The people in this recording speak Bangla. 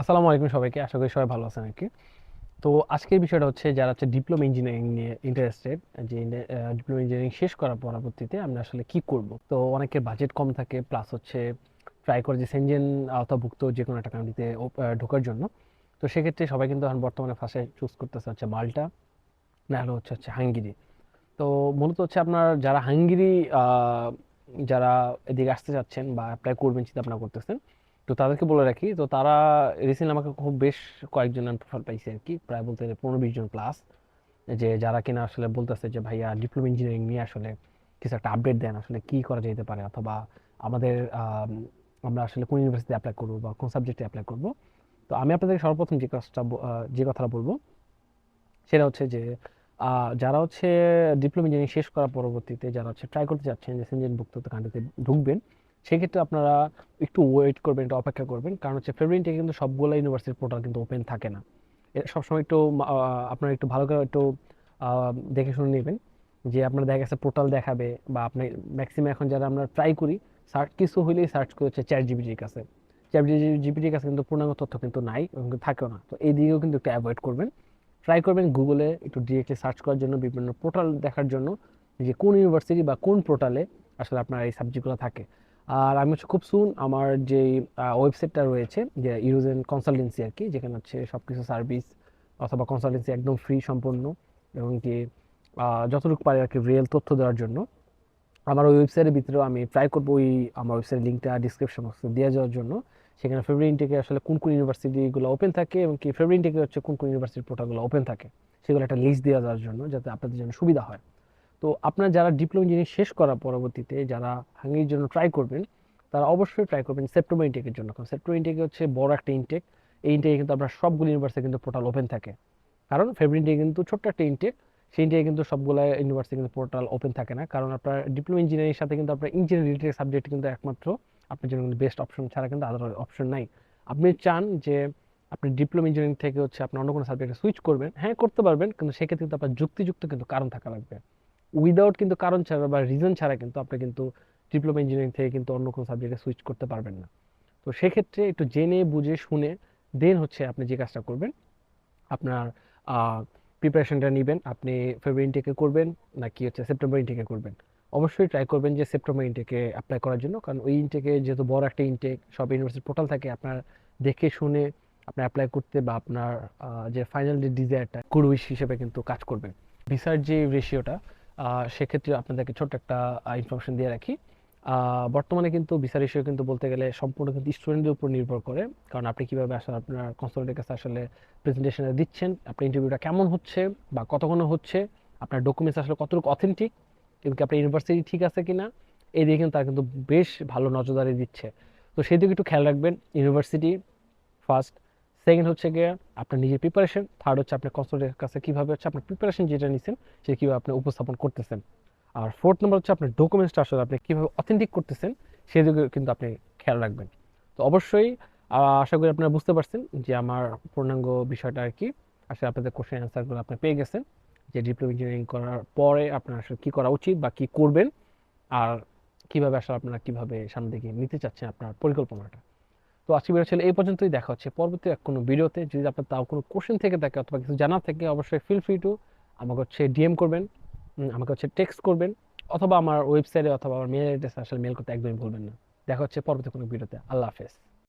আসসালামু আলাইকুম সবাইকে, আশা করি সবাই ভালো আছেন আর কি। তো আজকের বিষয়টা হচ্ছে, যারা হচ্ছে ডিপ্লোমা ইঞ্জিনিয়ারিং নিয়ে ইন্টারেস্টেড যে ডিপ্লোমা ইঞ্জিনিয়ারিং শেষ করার পরবর্তীতে আমরা আসলে কি করব? তো অনেকের বাজেট কম থাকে প্লাস হচ্ছে ট্রাই করে যে সেনজেন আওতাভুক্ত যে কোনো একটা কান্ট্রিতে ঢোকার জন্য। তো সেক্ষেত্রে সবাই কিন্তু এখন বর্তমানে ফার্স্টে চুজ করতেছে হচ্ছে মাল্টা না হলে হচ্ছে হচ্ছে হাঙ্গেরি। তো মূলত হচ্ছে আপনার যারা হাঙ্গেরি যারা এদিকে আসতে চাচ্ছেন বা অ্যাপ্লাই করবেন চিন্তা ভাবনা করতেছেন তো তাদেরকে বলে রাখি, তো তারা রিসেন্টলি আমাকে খুব বেশ কয়েকজন প্রোফাইল পাইছি আর কি প্রায় বলতে গেলে পনেরো বিশ জন প্লাস যে যারা কিনা আসলে বলতেছে যে, ভাইয়া ডিপ্লোমা ইঞ্জিনিয়ারিং নিয়ে আসলে কিছু একটা আপডেট দেন, আসলে কি করা যেতে পারে? অথবা আমাদের আমরা আসলে কোন ইউনিভার্সিটি অ্যাপ্লাই করব বা কোন সাবজেক্টে অ্যাপ্লাই করব। তো আমি আপনাদের সর্বপ্রথম যে কাজটা যে কথাটা বলব, সেটা হচ্ছে যে যারা হচ্ছে ডিপ্লোমা ইঞ্জিনিয়ারিং শেষ করার পরবর্তীতে, যারা হচ্ছে ট্রাই করতে চাচ্ছেন যে সেনজেনভুক্ত কান্ট্রিতে ঢুকবেন সেক্ষেত্রে আপনারা একটু ওয়েট করবেন, একটু অপেক্ষা করবেন। কারণ হচ্ছে ফেব্রুয়ারি থেকে কিন্তু সবগুলো ইউনিভার্সিটির পোর্টাল কিন্তু ওপেন থাকে না। সবসময় একটু আপনারা একটু ভালো করে একটু দেখে শুনে নেবেন যে আপনার দেখা গেছে পোর্টাল দেখাবে বা আপনি ম্যাক্সিমাম এখন যারা আমরা ট্রাই করি সার্চ কিছু হইলেই সার্চ করে হচ্ছে চ্যাট জিবিটির কাছে। চ্যাট জিবিটির কাছে কিন্তু পূর্ণাঙ্গ তথ্য কিন্তু নাই এবং থাকেও না। তো এই দিকেও কিন্তু একটু অ্যাভয়েড করবেন। ট্রাই করবেন গুগলে একটু ডিরেক্টলি সার্চ করার জন্য, বিভিন্ন পোর্টাল দেখার জন্য যে কোন ইউনিভার্সিটি বা কোন পোর্টালে আসলে আপনার এই সাবজেক্টগুলো থাকে। আর আমি হচ্ছে খুব সুন আমার যে ওয়েবসাইটটা রয়েছে, যে ইউজেন কনসালটেন্সি আর কি, যেখানে হচ্ছে সব কিছু সার্ভিস অথবা কনসালটেন্সি একদম ফ্রি সম্পূর্ণ এবং কি যতটুকু পারে আর কি রিয়েল তথ্য দেওয়ার জন্য। আমার ওই ওয়েবসাইটের ভিতরেও আমি ট্রাই করব ওই আমার ওয়েবসাইটের লিঙ্কটা ডিসক্রিপশন বক্সে দিয়ে যাওয়ার জন্য। সেখানে ফেব্রুয়ারি ইনটেকে আসলে কোন কোন ইউনিভার্সিটিগুলো ওপেন থাকে এবং কি ফেব্রুয়ারি ইনটেকে হচ্ছে কোন কোন ইউনিভার্সিটির পোর্টালগুলো ওপেন থাকে, সেগুলো একটা লিস্ট দেওয়া যাওয়ার জন্য যাতে আপনাদের জন্য সুবিধা হয়। তো আপনার যারা ডিপ্লোমা ইঞ্জিনিয়ারিং শেষ করার পরবর্তীতে যারা হাঙ্গির জন্য ট্রাই করবেন, তারা অবশ্যই ট্রাই করবেন সেপ্টেম্বর ইনটেকের জন্য। কারণ সেপ্টেম্বর ইনটেকে হচ্ছে বড় একটা ইনটেক এই ইনটেকে কিন্তু আপনার সবগুলো ইউনিভার্সিটি কিন্তু পোর্টাল ওপেন থাকে। কারণ ফেব্রুয়ারি ইনটেক কিন্তু ছোট্ট একটা ইনটেক সেই ইনটেকে কিন্তু সবগুলো ইউনিভার্সিটি কিন্তু পোর্টাল ওপেন থাকে না। কারণ আপনার ডিপ্লোমা ইঞ্জিনিয়ারিং সাথে কিন্তু আপনার ইঞ্জিনিয়ারিং রিলেটেড সাবজেক্ট কিন্তু একমাত্র আপনার জন্য কিন্তু বেস্ট অপশন ছাড়া কিন্তু আদার অপশন নাই। আপনি চান যে আপনি ডিপ্লোমা ইঞ্জিনিয়ারিং থেকে হচ্ছে আপনি অন্য কোনো সাবজেক্টে সুইচ করবেন। হ্যাঁ করতে পারবেন। কিন্তু সেক্ষেত্রে কিন্তু আপনার যুক্তিযুক্ত কিন্তু কারণ থাকা লাগবে। উইদাউট কিন্তু কারণ ছাড়া বা রিজন ছাড়া কিন্তু আপনি কিন্তু ডিপ্লোমা ইঞ্জিনিয়ারিং থেকে কিন্তু অন্য কোনো সাবজেক্টে সুইচ করতে পারবেন না। তো সেক্ষেত্রে একটু জেনে, বুঝে, শুনে দেন হচ্ছে আপনি যে কাজটা করবেন, আপনার প্রিপারেশনটা নেবেন, আপনি ফেব্রুয়ারি ইনটেকে করবেন নাকি হচ্ছে সেপ্টেম্বর ইনটেকে করবেন। অবশ্যই ট্রাই করবেন যে সেপ্টেম্বর ইনটেকে অ্যাপ্লাই করার জন্য, কারণ ওই ইনটেকে যেহেতু বড় একটা ইনটেক সব ইউনিভার্সিটি পোর্টাল থাকে, আপনার দেখে, শুনে আপনি অ্যাপ্লাই করতে বা আপনার যে ফাইনাল যে ডিজায়ারটা কুড়ুইশ হিসেবে কিন্তু কাজ করবেন। ভিসার যে রেশিওটা সেক্ষেত্রে আপনাদেরকে ছোট্ট একটা ইনফরমেশন দিয়ে রাখি। বর্তমানে কিন্তু ভিসা রেশিও কিন্তু বলতে গেলে সম্পূর্ণ কিন্তু স্টুডেন্টের উপর নির্ভর করে। কারণ আপনি কীভাবে আসলে আপনার কনসালটেন্টের কাছে আসলে প্রেজেন্টেশনে দিচ্ছেন, আপনার ইন্টারভিউটা কেমন হচ্ছে বা কতক্ষণ হচ্ছে, আপনার ডকুমেন্টস আসলে কতটুকু অথেন্টিক এবং কি আপনার ইউনিভার্সিটি ঠিক আছে কিনা, এই দিকে কিন্তু তারা কিন্তু বেশ ভালো নজরদারি দিচ্ছে। তো সেই দিকে একটু খেয়াল রাখবেন ইউনিভার্সিটি ফার্স্ট সেকেন্ড হচ্ছে গিয়ে আপনার নিজের প্রিপারেশন থার্ড হচ্ছে আপনার কনসালটেন্টের কাছে কীভাবে হচ্ছে আপনার প্রিপারেশন যেটা নিচ্ছেন সেটা কীভাবে আপনি উপস্থাপন করতেছেন। আর ফোর্থ নম্বর হচ্ছে আপনার ডকুমেন্টসটা আসলে আপনি কীভাবে অথেন্টিক করতেছেন সেই দিকে কিন্তু আপনি খেয়াল রাখবেন। তো অবশ্যই আশা করি আপনারা বুঝতে পারছেন যে আমার পূর্ণাঙ্গ বিষয়টা আর কি। আসলে আপনাদের কোশ্চেন অ্যান্সারগুলো আপনি পেয়ে গেছেন, যে ডিপ্লোমা ইঞ্জিনিয়ারিং করার পরে আপনার আসলে কী করা উচিত বা কী করবেন, আর কীভাবে আসলে আপনারা কীভাবে সামনে দিকে নিতে চাচ্ছেন আপনার পরিকল্পনাটা। তো আজকে ভিডিও ছিল এই পর্যন্তই, দেখা হচ্ছে পরবর্তী এক কোনো ভিডিওতে যদি আপনার তাও কোনো কোশ্চেন থেকে থাকে অথবা কিছু জানার থাকে, অবশ্যই ফিল ফ্রি টু আমাকে হচ্ছে ডিএম করবেন আমাকে হচ্ছে টেক্সট করবেন, অথবা আমার ওয়েবসাইটে অথবা আমার মেল অ্যাড্রেসে আসলে মেল করতে একদমই ভুলবেন না। দেখা হচ্ছে পরবর্তী কোনো ভিডিওতে আল্লাহ হাফেজ।